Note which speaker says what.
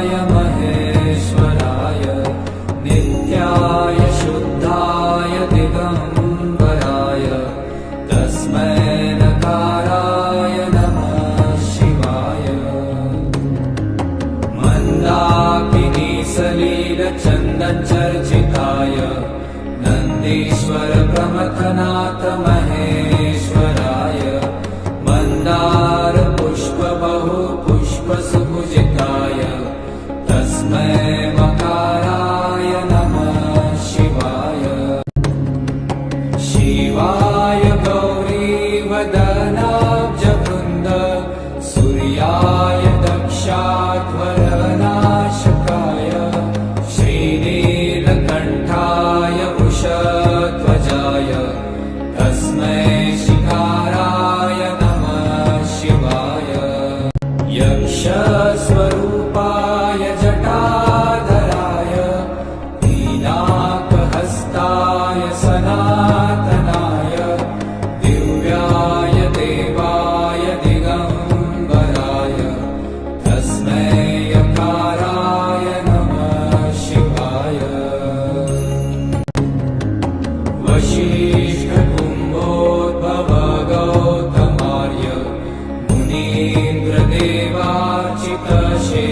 Speaker 1: य महेश्वराय नित्याय शुद्धाय दिगमुम्बराय तस्मै नकाराय नमः शिवाय। मन्दाकिनीसल चन्दचर्जिताय नन्दीश्वर तस्मै मकाराय नमः शिवाय। शिवाय गौरीवदनाब्जवृन्द सूर्याय दक्षाध्वरनाशकाय श्रीनीलकण्ठाय वृषध्वजाय तस्मै शिकाराय नमः शिवाय। यक्षस्वरूपाय वशिष्ठकुम्भोद्भव गौतमार्य मुनीन्द्रदेवाचितशे